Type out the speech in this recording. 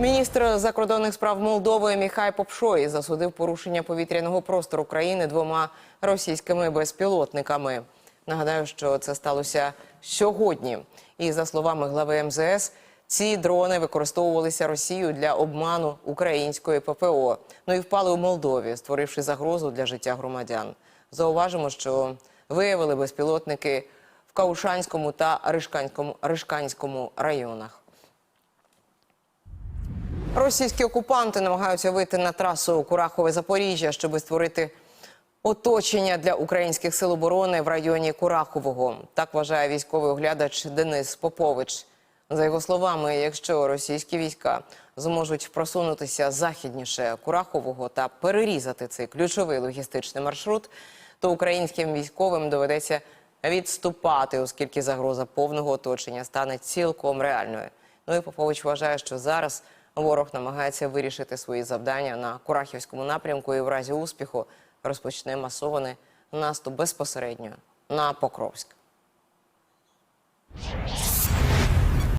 Міністр закордонних справ Молдови Міхай Попшой засудив порушення повітряного простору країни двома російськими безпілотниками. Нагадаю, що це сталося сьогодні. І за словами глави МЗС, ці дрони використовувалися Росією для обману української ППО. Ну і впали у Молдові, створивши загрозу для життя громадян. Зауважимо, що виявили безпілотники в Каушанському та Ришканському, Ришканському районах. Російські окупанти намагаються вийти на трасу Курахове Запоріжжя, щоб створити оточення для українських сил оборони в районі Курахового. Так вважає військовий оглядач Денис Попович. За його словами, якщо російські війська зможуть просунутися західніше Курахового та перерізати цей ключовий логістичний маршрут, то українським військовим доведеться відступати, оскільки загроза повного оточення стане цілком реальною. Ну і Попович вважає, що зараз ворог намагається вирішити свої завдання на Курахівському напрямку і в разі успіху розпочне масований наступ безпосередньо на Покровськ.